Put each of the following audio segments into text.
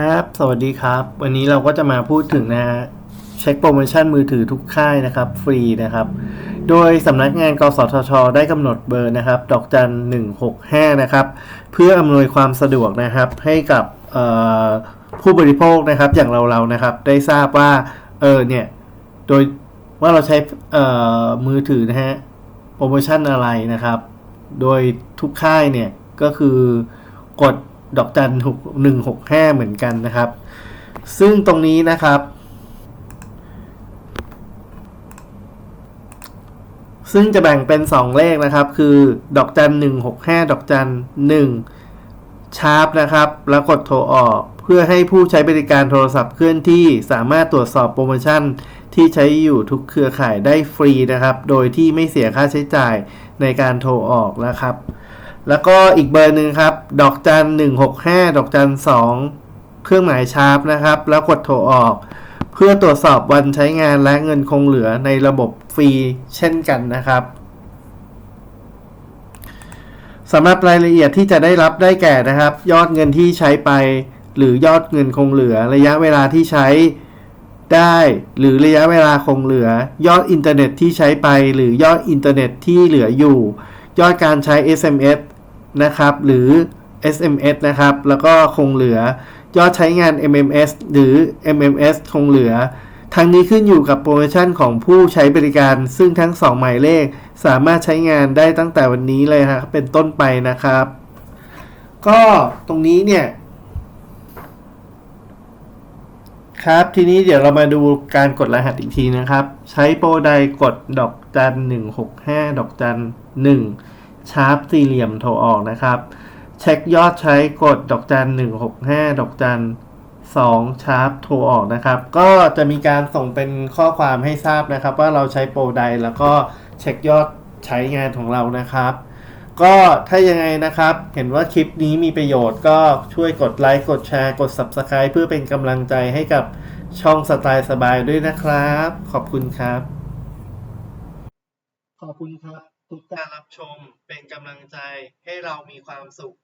ครับ สวัสดีครับ วันนี้เราก็จะมาพูดถึงนะเช็คโปรโมชั่นมือถือทุกค่ายนะครับ ฟรีนะครับ โดยสำนักงานกสทช ได้กำหนดเบอร์นะครับ ดอกจัน 165 นะครับ เพื่ออำนวยความสะดวกนะครับ ให้กับผู้บริโภคนะครับ อย่างเราๆนะครับ ได้ทราบว่า เออเนี่ย โดยว่าเราใช้มือถือนะฮะ โปรโมชั่นอะไรนะครับ โดยทุกค่ายเนี่ย ก็คือกด ดอกจันหกหนึ่งหกห้าเหมือนกันนะครับ ซึ่งตรงนี้นะครับ ซึ่งจะแบ่งเป็น 2 เลขนะครับ คือดอกจัน165 ดอกจัน1ชาร์ปนะครับ แล้วกดโทรออกเพื่อให้ผู้ใช้บริการโทรศัพท์เคลื่อนที่สามารถตรวจสอบโปรโมชั่นที่ใช้อยู่ทุกเครือข่ายได้ฟรีนะครับ โดยที่ไม่เสียค่าใช้จ่ายในการโทรออกนะครับ แล้วก็อีกเบอร์หนึ่งครับ ดอกจัน165ดอกจัน2เครื่องหมายชาร์ปนะครับ แล้วกดโทรออก เพื่อตรวจสอบวันใช้งานและเงินคงเหลือในระบบฟรีเช่นกันนะครับสำหรับรายละเอียดที่จะได้รับได้แก่นะครับ ยอดเงินที่ใช้ไป หรือยอดเงินคงเหลือ ระยะเวลาที่ใช้ได้ หรือระยะเวลาคงเหลือ ยอดอินเทอร์เน็ตที่ใช้ไป หรือยอดอินเทอร์เน็ตที่เหลืออยู่ ยอดการใช้ SMS นะครับ หรือ SMS นะครับ แล้วก็คงเหลือยอดใช้งาน MMS หรือ MMS คงเหลือ ทั้งนี้ขึ้นอยู่กับโปรโมชั่นของผู้ใช้บริการ ซึ่งทั้ง 2 หมายเลข สามารถใช้งานได้ตั้งแต่วันนี้เลยนะครับ เป็นต้นไปนะครับ ก็ตรงนี้เนี่ย ครับทีนี้เดี๋ยวเรามาดูการกดรหัสอีกทีนะครับ ใช้โปรใดกดดอกจัน165 ดอกจัน1 ชาร์ปสี่เหลี่ยมโทรออกนะครับ เช็คยอดใช้กดดอกจัน165ดอกจัน2ชาร์ปโทรออกนะครับ ก็จะมีการส่งเป็นข้อความให้ทราบนะครับ ว่าเราใช้โปรใดแล้วก็เช็คยอดใช้งานของเรานะครับ ก็ถ้ายังไงนะครับ เห็นว่าคลิปนี้มีประโยชน์ก็ช่วยกดไลค์กดแชร์กด Subscribe เพื่อเป็นกำลังใจให้กับช่องสไตล์สบายด้วยนะครับ ขอบคุณครับ ขอบคุณครับ ทุกการรับชมเป็นกำลังใจให้เรามีความสุข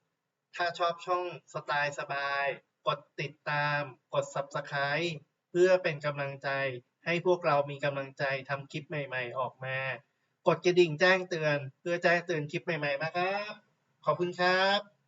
ถ้าชอบช่องสไตล์สบาย กดติดตาม กด Subscribe เพื่อเป็นกำลังใจให้พวกเรามีกำลังใจทำคลิปใหม่ๆ ออกมา กดกระดิ่งแจ้งเตือน เพื่อแจ้งเตือนคลิปใหม่ๆมาครับ ขอบคุณครับ